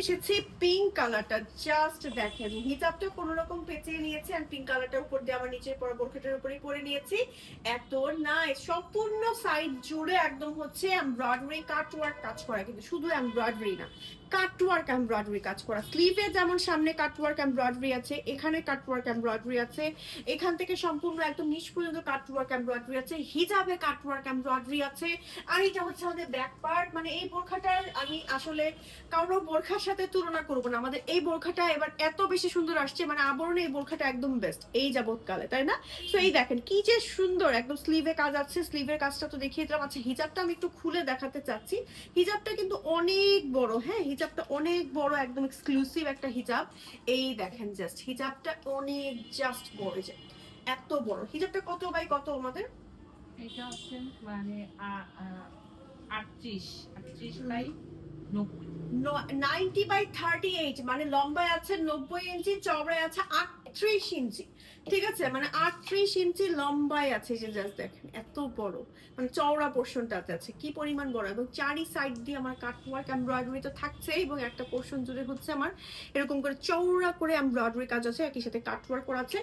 এসেছি পিঙ্ক কালারটা জাস্ট দেখেন, হিজাবটা কোন রকম পেঁচিয়ে নিয়েছি আর পিঙ্ক কালারটা উপর দিয়ে আমার নিচের পর বোরখাটার উপরেই পরে নিয়েছি। এত নাইস সম্পূর্ণ সাইড জুড়ে একদম হচ্ছে এমব্রয়ডারি কাট ওয়ার্ক কাজ করা কিন্তু শুধু এমব্রয়ডারি না। কাট ওয়ার্ক এমব্রয়ডারি কাজ করা। স্লিভে যেমন সামনে কাট ওয়ার্ক এমব্রয়ডারি আছে, এখানে কাট ওয়ার্ক এমব্রয়ডারি আছে, এখান থেকে সম্পূর্ণ একদম নিচ পর্যন্ত কাট ওয়ার্ক এমব্রয়ডারি আছে, হিজাবে কাট ওয়ার্ক এমব্রয়ডারি আছে, আর এটা হচ্ছে আমাদের ব্যাক পার্ট মানে এই বোরখাটার আমি আসলে কারও বোরখার সাথে তুলনা করব না। আমাদের এই বোরখাটা এবার এত বেশি সুন্দর আসছে মানে আবরণে এই বোরখাটা একদম বেস্ট এই যাবৎকালে, তাই না? তো এই দেখেন কি যে সুন্দর, একদম স্লিভে কাজ আছে স্লিভের কাজটা তো দেখিয়ে দিলাম। আচ্ছা হিজাবটা আমি একটু খুলে দেখাতে চাচ্ছি। হিজাবটা কিন্তু অনেক বড় হ্যাঁ? হিজাবটা অনেক বড় একদম এক্সক্লুসিভ একটা হিজাব। এই দেখেন জাস্ট হিজাবটা অনেক জাস্ট বড় যে এত বড়। হিজাবটা কত বাই কত আমাদের? এটা হচ্ছে মানে আটত্রিশ আটত্রিশ বাই নব্বই। নাইনটি বাই থার্টি এইট মানে লম্বায় আছে নব্বই ইঞ্চি চওড়ায় আছে আটত্রিশ ইঞ্চি। ঠিক আছে মানে আটত্রিশ ইঞ্চি লম্বায় আছে এই যে জাস্ট দেখেন এত বড়। মানে চওড়া পোর্শনটাতে আছে কি পরিমাণ বড়? এবং চারি সাইড দিয়ে আমার কাটওয়ার্ক এমব্রয়ডারি তো থাকছে এবং একটা পোর্শন জুড়ে হচ্ছে আমার এরকম করে চওড়া করে এমব্রয়ডারি কাজ আছে একই সাথে কাটওয়ার্ক করা আছে।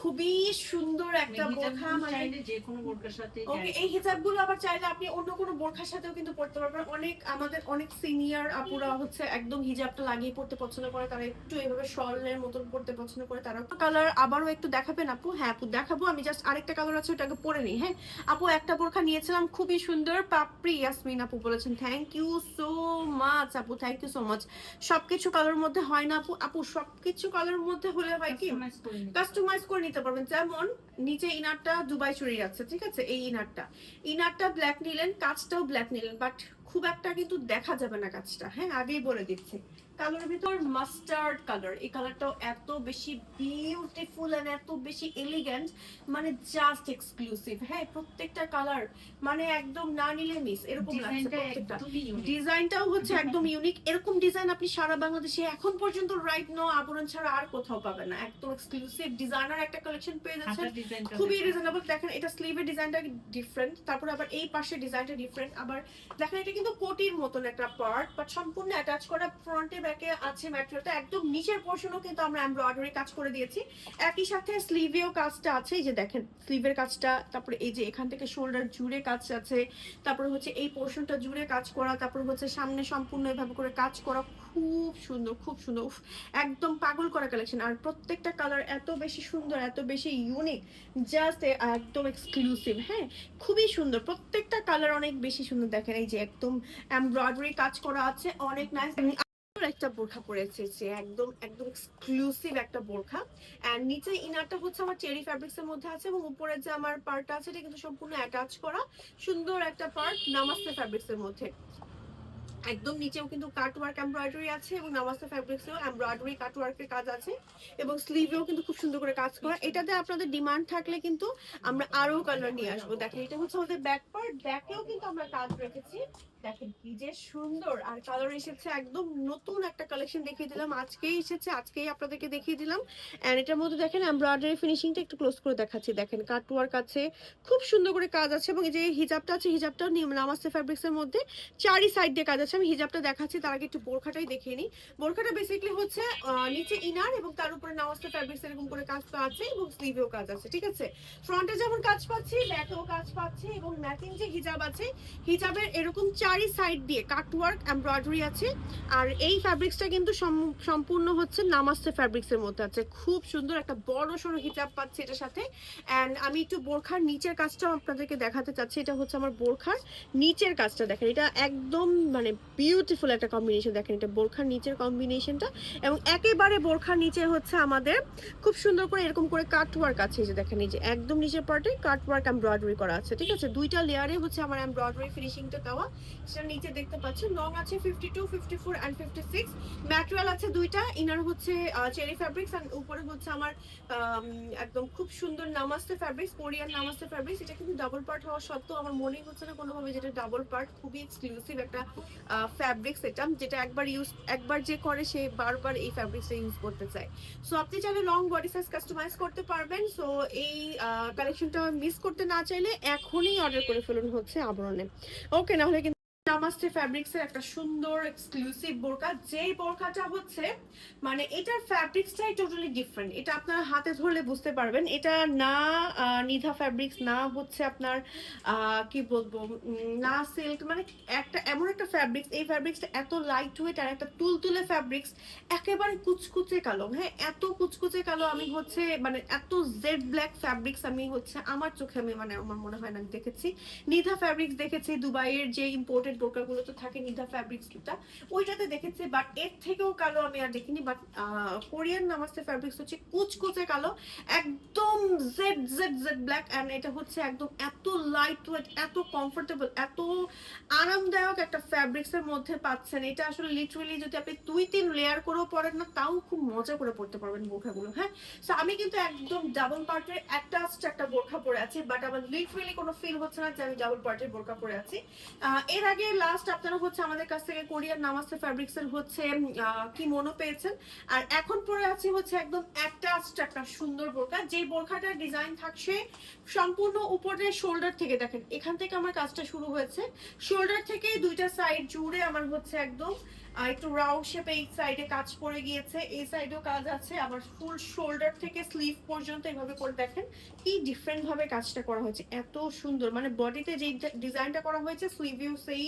খুবই সুন্দর একটা বোরখা গুলো মানে যে কোনো বোরকার সাথে ওকে এই হিজাবগুলো আবার চাইলে আপনি অন্য কোনো বোরখার সাথেও কিন্তু পড়তে পারবেন। অনেক আমাদের অনেক সিনিয়র আপুরা হচ্ছে একদম হিজাবটা লাগিয়ে পড়তে পছন্দ করে তারা একটু এভাবে শলের মতন পড়তে পছন্দ করে তারা কালার আবারও একটু দেখাবেন আপু। হ্যাঁ আপু দেখাবো। আমি জাস্ট আরেকটা কালার আছে ওটাকে পরে নিই হ্যাঁ? আপু একটা বোরখা নিয়েছিলাম খুবই সুন্দর পাপড়ি ইয়াসমিন আপু বলেছেন। থ্যাংক ইউ সো মাচ আপু থ্যাংক ইউ সো মাচ সবকিছু কালার মধ্যে হয় না আপু। আপু সবকিছু কালার মধ্যে হলে হয় কি? কাস্টমাইজ করে নিতে। কাস্টমাইজ করে নিতে পারবেন। যেমন নিচে ইনারটা দুবাই চুরি যাচ্ছে ঠিক আছে? এই ইনারটা ইনারটা ব্ল্যাক নিলেন কাজটাও ব্ল্যাক নিলেন বাট খুব একটা কিন্তু দেখা যাবে না কাজটা হ্যাঁ আগেই বলে দিচ্ছি। কালারের ভিতর মাস্টার্ড কালার এই কালারটাও এত বেশি বিউটিফুল এন্ড এত বেশি এলিগেন্ট মানে জাস্ট এক্সক্লুসিভ হ্যাঁ প্রত্যেকটা কালার মানে একদম না নিলে মিস এরকম লাগছে। ডিজাইনটাও হচ্ছে একদম ইউনিক এরকম ডিজাইন আপনি সারা বাংলাদেশে এখন পর্যন্ত রাইট নো আবরণ ছাড়া আর কোথাও পাবেন না। একদম এক্সক্লুসিভ ডিজাইনার একটা কালেকশন পেয়ে যাচ্ছেন। ডিজাইনটা খুবই। রিজনেবল দেখেন এটা স্লিভের ডিজাইনটা ডিফারেন্ট তারপর আবার এই পাশে ডিজাইনটা ডিফারেন্ট আবার দেখেন এটা কিন্তু কোটির মতন একটা পার্ট বাট সম্পূর্ণ অ্যাটাচ করা ফ্রন্টে ব্যাকে আছে ম্যাটেরিয়ালটা একদম নিচের পোর্শনও কিন্তু আমরা এমব্রয়ডারি কাজ করে দিয়েছি। একই সাথে স্লিভেও কাজটা আছে, এই যে দেখেন স্লিভের কাজটা, তারপরে এই যে এখান থেকে শোল্ডার জুড়ে কাজ আছে হচ্ছে এই পোর্শনটা জুড়ে কাজ করা, তারপর হচ্ছে সামনে সম্পূর্ণ এভাবে করে কাজ করা, খুব সুন্দর খুব সুন্দর একদম পাগল করা কালেকশন আর প্রত্যেকটা কালার এত বেশি সুন্দর, এত বেশি ইউনিক জাস্ট একদম এক্সক্লুসিভ হ্যাঁ? খুবই সুন্দর, প্রত্যেকটা কালার অনেক বেশি সুন্দর। দেখেন এই যে একদম এমব্রয়ডারি কাজ করা আছে, অনেক নাইস একটা বোরখা পরেছে যে একদম একদম এক্সক্লুসিভ একটা বোরখা। এন্ড নিচে ইনারটা হচ্ছে আমার চেরি ফ্যাব্রিক্স এর মধ্যে আছে এবং উপরে যে আমার পার্টটা আছে, এটা কিন্তু সম্পূর্ণ অ্যাটাচ করা। সুন্দর একটা পার্ট নামাস্তে ফ্যাব্রিক্স এর মধ্যে। একদম নিচেও কিন্তু কাট ওয়ার্ক এমব্রয়ডারি আছে এবং ফ্যাব্রিক্সেও এমব্রয়ডারি কাট ওয়ার্কের কাজ আছে এবং স্লিভেও কিন্তু খুব সুন্দর করে কাজ করা। এটাতে আপনাদের ডিমান্ড থাকলে কিন্তু আমরা আরও কালার নিয়ে আসব। দেখেন, এটা হচ্ছে আমাদের ব্যাক পার্ট ব্যাকেও কিন্তু আমরা কাজ রেখেছি। দেখেন কি যে সুন্দর। আর কালার এসেছে একদম নতুন একটা কালেকশন দেখিয়ে দিলাম। আজকেই এসেছে, আজকেই আপনাদেরকে দেখিয়ে দিলাম। এন্ড এটার মধ্যে দেখেন এমব্রয়ডারি ফিনিশিংটা একটু ক্লোজ করে দেখাচ্ছি। দেখেন কাট ওয়ার্ক আছে, খুব সুন্দর করে কাজ আছে এবং যে হিজাবটা আছে হিজাবটাও নামাস্তে ফ্যাব্রিক্স এর মধ্যে চারি সাইড দিয়ে কাজ আছে। আমি হিজাবটা দেখাচ্ছি, তার আগে একটু বোরখাটাই দেখিয়ে নিই। বোরখাটা বেসিক্যালি হচ্ছে নিচে ইনার এবং তার উপরে নামাস্তে ফ্যাব্রিক্স এরকম করে কাজ তো আছে এবং স্লিভেও কাজ আছে, ঠিক আছে? ফ্রন্টে যেমন কাজ পাচ্ছি ব্যাকেও কাজ পাচ্ছি এবং ম্যাচিং যে হিজাব আছে হিজাবের এরকম চারি সাইড দিয়ে কাটওয়ার্ক এমব্রয়ডারি আছে। আর এই ফ্যাব্রিক্সটা কিন্তু সম- সম্পূর্ণ হচ্ছে নামাস্তে ফ্যাব্রিক্স এর মধ্যে আছে। খুব সুন্দর একটা বড় সড়ো হিজাব পাচ্ছে এটার সাথে। অ্যান্ড আমি একটু বোরখার নিচের কাজটাও আপনাদেরকে দেখাতে চাচ্ছি। এটা হচ্ছে আমার বোরখার নিচের কাজটা দেখেন। এটা একদম মানে বিউটিফুল একটা কম্বিনেশন দেখেন। এটা বোরখার নিচের কম্বিনেশনটা এবং একেবারে বোরখার নিচে হচ্ছে আমাদের খুব সুন্দর করে এরকম করে কাট ওয়ার্ক আছে যে দেখেন, এই যে একদম নিচের পার্টে কাট ওয়ার্ক এমব্রয়ডারি করা আছে। ঠিক আছে? দুইটা লেয়ারে হচ্ছে আমার এমব্রয়ডারি ফিনিশিংটা দেওয়া। সেটা নিচে দেখতে পাচ্ছেন। লং আছে fifty two fifty four fifty six material আছে দুইটা। ইনার হচ্ছে চেরি ফ্যাব্রিক্স অ্যান্ড উপরে হচ্ছে আমার একদম খুব সুন্দর Namaste fabrics Korean Namaste fabrics এটা কিন্তু ডাবল পার্ট হওয়া সত্ত্বেও আমার মনেই হচ্ছে না কোনোভাবে যেটা ডাবল পার্ট খুবই এক্সক্লুসিভ একটা ফ্যাব্রিক্স এটা, যেটা একবার ইউজ একবার যে করে সে বারবার এই ফ্যাব্রিক্সটা ইউজ করতে চায়। সো আপনি চাইলে লং বডি সাইজ কাস্টমাইজ করতে পারবেন। সো এই কালেকশনটা মিস করতে না চাইলে এখনই অর্ডার করে ফেলুন হচ্ছে আবরণে। ওকে না হলে কিন্তু নামাস্তে ফ্যাব্রিক্স এর একটা সুন্দর এক্সক্লুসিভ বোরকা যেই বোরকাটা হচ্ছে মানে এটার ফ্যাব্রিক্সটাই টোটালি ডিফারেন্ট এটা আপনারা হাতে ধরলে বুঝতে পারবেন। এটা না নিধা ফ্যাব্রিক্স না হচ্ছে আপনার কি বলব না সিল্ক মানে একটা, এমন একটা ফ্যাব্রিক্স এই ফ্যাব্রিক্সটা এত লাইট ওয়েট আর একটা তুলতুলে ফ্যাব্রিক্স একেবারে কুচকুচে কালো। হ্যাঁ এত কুচকুচে কালো আমি হচ্ছে মানে এত জেড ব্ল্যাক ফ্যাব্রিক্স আমি হচ্ছে, আমার চোখে আমি মানে আমার মনে হয় না দেখেছি। নিধা ফ্যাব্রিক্স দেখেছি, দুবাইয়ের যে ইম্পোর্টেড বোরকাগুলো তো থাকে নিধা ফ্যাব্রিক্সটা ওইটাতে দেখেছি বাট এর থেকেও কালো আমি আর দেখিনি বাট কোরিয়ান নামাস্তে ফ্যাব্রিক্স হচ্ছে কুচকুচে কালো, একদম jet jet jet black and এটা হচ্ছে একদম এত লাইট ওয়েট এত কমফোর্টেবল এত আরামদায়ক একটা ফ্যাব্রিক্স এর মধ্যে পাচ্ছেন। এটা আসলে লিটারালি যদি আপনি দুই, তিন লেয়ার করেও পরেন না, তাও খুব মজা করে পড়তে পারবেন বোরখাগুলো হ্যাঁ? সো আমি কিন্তু একদম ডাবল পার্টের অ্যাটাচড একটা বোরখা পরে আছি বাট আমার লিটারালি কোনো ফিল হচ্ছে না যে আমি ডাবল পার্টের বোরখা পরে আছি। এর আগে লাস্ট আপনারা হচ্ছে আমাদের কাছ থেকে কোরিয়ান নামাস্তে ফ্যাব্রিক্স এর হচ্ছে কি মনো পেয়েছেন? আর এখন পরে আছে হচ্ছে একদম অ্যাটাচড একটা সুন্দর বোরকা যে বোরখাটার ডিজাইন থাকছে সম্পূর্ণ উপরের শোল্ডার থেকে। দেখেন, এখান থেকে আমার কাজটা শুরু হয়েছে। শোল্ডার থেকে দুইটা সাইড জুড়ে আমার হচ্ছে একদম একটু রাউন্ড শেপে এই সাইডে কাজ পড়ে গিয়েছে, এই সাইডেও কাজ আছে। আবার ফুল শোল্ডার থেকে স্লিভ পর্যন্ত এইভাবে করে দেখেন কি ডিফারেন্ট ভাবে কাজটা করা হয়েছে। এত সুন্দর মানে বডিতে যে ডিজাইনটা করা হয়েছে স্লিভেও সেই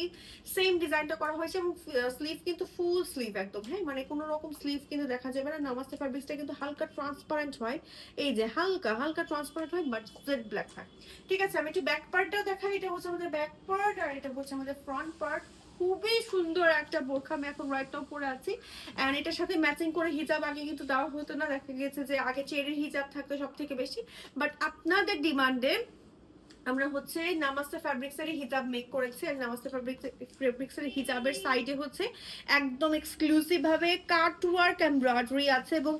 সেম ডিজাইনটা করা হয়েছে এবং স্লিভ কিন্তু ফুল স্লিভ একদম হ্যাঁ? মানে কোনো রকম স্লিভ কিন্তু দেখা যাবে না। নামাস্তে ফ্যাব্রিক্সটা কিন্তু হালকা ট্রান্সপারেন্ট হয়। এই যে হালকা হালকা ট্রান্সপারেন্ট হয় বাট জেড ব্ল্যাক হয়। ঠিক আছে, আমি একটু ব্যাক পার্টটাও দেখাই। এটা হচ্ছে আমাদের ব্যাক পার্ট আর এটা হচ্ছে আমাদের ফ্রন্ট পার্ট খুবই সুন্দর একটা বোরখা, আমি এখন রাইট নাও পরে আছি। এন্ড এটার সাথে ম্যাচিং করে হিজাব আগে কিন্তু দেওয়া হতো না, দেখা গেছে যে আগে চেরির হিজাব থাকতো সব থেকে বেশি। বাট আপনাদের ডিমান্ডে আমরা হচ্ছে নামাস্তে ফ্যাব্রিক্স এর হিজাব মেক করেছি আর নামাস্তে ফ্যাব্রিক্স এর হিজাবের সাইডে হচ্ছে একদম এক্সক্লুসিভ ভাবে কাট ওয়ার্ক এমব্রয়ডারি আছে এবং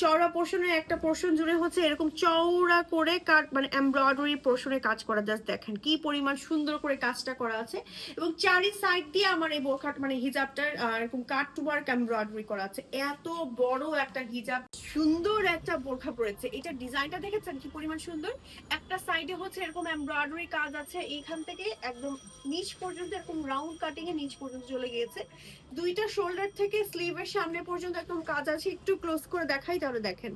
চওড়া পোর্শনের একটা পোর্শন জুড়ে হচ্ছে এরকম চওড়া করে কাট মানে এমব্রয়ডারি পোর্শনে কাজ করা। জাস্ট দেখেন কি পরিমাণ সুন্দর করে কাজটা করা আছে এবং চারি সাইড দিয়ে আমার এই বোরখাট মানে হিজাবটার এরকম কাট ওয়ার্ক এমব্রয়ডারি করা আছে। এত বড় একটা হিজাব, সুন্দর একটা বোরখা পড়েছে এটা ডিজাইনটা দেখেছেন কি পরিমাণ সুন্দর? একটা সাইডে হচ্ছে এরকম এমব্রয়ডারি কাজ আছে। এইখান থেকে একদম নিচ পর্যন্ত এরকম রাউন্ড কাটিং এ নিচ পর্যন্ত চলে গিয়েছে। দুইটা শোল্ডার থেকে স্লিভের সামনে পর্যন্ত একদম কাজ আছে। একটু ক্লোজ করে দেখাই, তাহলে দেখেন।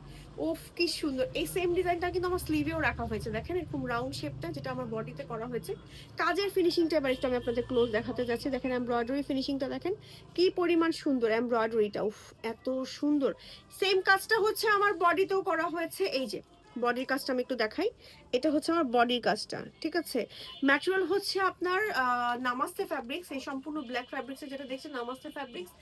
ওফ, কি সুন্দর। এই সেম ডিজাইনটা কিন্তু আমার স্লিভেও রাখা হয়েছে। দেখেন এরকম রাউন্ড শেপটা যেটা আমার বডিতে করা হয়েছে। কাজের ফিনিশিংটা এবার একটু আমি আপনাদের ক্লোজ দেখাতে যাচ্ছি। দেখেন এমব্রয়ডারি ফিনিশিংটা দেখেন। কি পরিমাণ সুন্দর এমব্রয়ডারিটা উফ, এত সুন্দর। সেম কাজটা হচ্ছে আমার বডিতেও করা হয়েছে। এই যে বডির কাজটা আমি একটু দেখাই। এটা হচ্ছে আমার বডির কাজটা ঠিক আছে? ম্যাটেরিয়াল হচ্ছে আপনার নামাস্তে ফ্যাব্রিক্স এই সম্পূর্ণ ব্ল্যাক ফ্যাব্রিক্স যেটা দেখছেন নামাস্তে ফ্যাব্রিক্স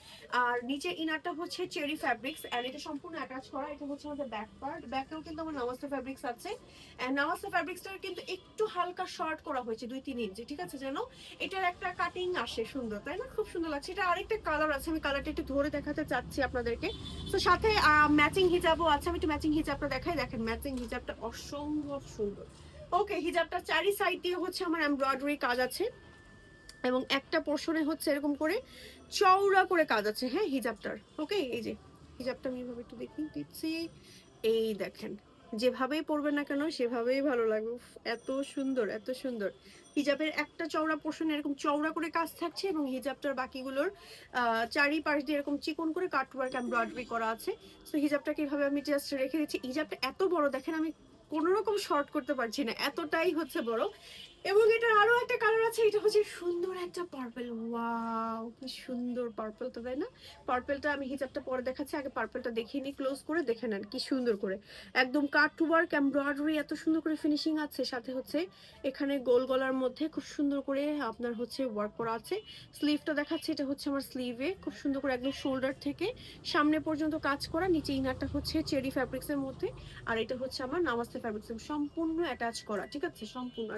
আর নিচে ইনারটা হচ্ছে চেরি ফ্যাব্রিক্স এন্ড এটা সম্পূর্ণ অ্যাটাচ করা। এটা হচ্ছে আমাদের ব্যাক পার্ট ব্যাকেও কিন্তু আমার নামাস্তে ফ্যাব্রিক্স আছে। এন্ড নামাস্তে ফ্যাব্রিক্সটার কিন্তু একটু হালকা শর্ট করা হয়েছে, দুই তিন ইঞ্চি ঠিক আছে যেন এটার একটা কাটিং আসে, সুন্দর, তাই না? খুব সুন্দর লাগছে। এটা আরেকটা কালার আছে, আমি কালারটা একটু ধরে দেখাতে চাচ্ছি আপনাদেরকে। তো সাথে ম্যাচিং হিজাবও আছে, আমি একটু ম্যাচিং হিজাবটা দেখাই। দেখেন ম্যাচিং হিজাবটা অসম্ভব সুন্দর। ওকে হিজাবটা চারি সাইড দিয়ে হচ্ছে আমার এমব্রয়ডারি কাজ আছে। এবং একটা পোর্শনে হচ্ছে এরকম করে চওড়া করে কাজ আছে হ্যাঁ হিজাবটার। ওকে এই যে, হিজাবটা আমি এভাবে একটু দেখি দিচ্ছি। এই দেখেন যেভাবেই পরবে না কেন, সেভাবেই ভালো লাগবে। এত সুন্দর এত সুন্দর। হিজাবের একটা চওড়া পোর্শন এরকম চওড়া করে কাজ থাকছে এবং হিজাবটার বাকিগুলোর চারিপাশ দিয়ে এরকম চিকন করে কাটওয়ার্ক এমব্রয়ডারি করা আছে। তো হিজাবটাকে এভাবে আমি জাস্ট রেখে দিচ্ছি। হিজাবটা এত বড়, দেখেন আমি কোনো রকম শর্ট করতে পারছি না। এতটাই হচ্ছে বড়। এবং এটার আরও একটা কালার আছে, এটা হচ্ছে সুন্দর একটা পার্পল ওয়াও কি সুন্দর পার্পলটা তাই না? পার্পলটা আমি হিজাবটা পরে দেখাচ্ছি, আগে পার্পলটা দেখিয়ে নিই ক্লোজ করে দেখে নেন, কি সুন্দর করে। একদম কাট টু ওয়ার্ক এমব্রয়ডারি এত সুন্দর করে ফিনিশিং আছে। সাথে হচ্ছে এখানে গোল গলার মধ্যে খুব সুন্দর করে আপনার হচ্ছে ওয়ার্ক করা আছে। স্লিভটা দেখাচ্ছে, এটা হচ্ছে আমার স্লিভে খুব সুন্দর করে একদম শোল্ডার থেকে সামনে পর্যন্ত কাজ করা, নিচে ইনারটা হচ্ছে চেরি ফ্যাব্রিক্সের মধ্যে। আর এটা হচ্ছে আমার নামাস্তে ফ্যাব্রিক্স সম্পূর্ণ অ্যাটাচ করা, ঠিক আছে? সম্পূর্ণ।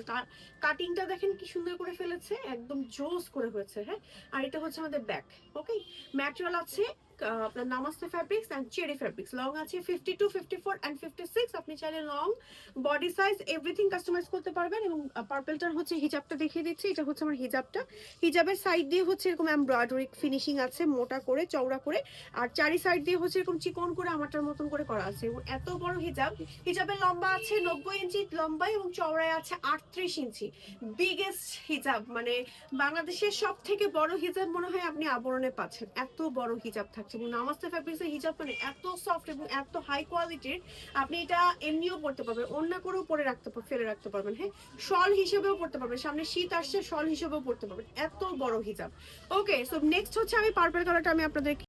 কাটিংটা দেখেন কি সুন্দর করে ফেলেছে, একদম জোস করে হয়েছে হ্যাঁ? আর এটা হচ্ছে আমাদের ব্যাক ওকে ম্যাটেরিয়াল আছে আপনার Namaste fabrics and cherry fabrics long আছে fifty two fifty four and fifty six আপনি চাইলে long body size everything customise করতে পারবেন এবং পার্পেলটার হচ্ছে হিজাবটা দেখিয়ে দিচ্ছি। এটা হচ্ছে আমার হিজাবটা হিজাবের সাইড দিয়ে হচ্ছে এরকম এমব্রয়ডারি ফিনিশিং আছে, মোটা করে, চওড়া করে। আর চারি সাইড দিয়ে হচ্ছে এরকম চিকন করে, আমারটার মতন করে করা আছে। এবং এত বড় হিজাব হিজাবের লম্বা আছে নব্বই ইঞ্চি, লম্বাই এবং চওড়ায় আছে আটত্রিশ ইঞ্চি। বিগেস্ট হিজাব মানে বাংলাদেশের সব থেকে বড় হিজাব মনে হয় আপনি আবরণে পাচ্ছেন। এত বড় হিজাব থাকছে এবং নামাস্তে ফ্যাব্রিক্সের হিজাব মানে এত সফট এবং এত হাই কোয়ালিটির আপনি এটা এমনিও পড়তে পারবেন, অন্য করেও পরে রাখতে পারবেন ফেলে রাখতে পারবেন হ্যাঁ? শল হিসেবেও পড়তে পারবেন, সামনে শীত আসছে শল হিসেবেও পড়তে পারবেন, এত বড় হিজাব ওকে সো নেক্সট হচ্ছে আমি পার্পল কালারটা আমি আপনাদেরকে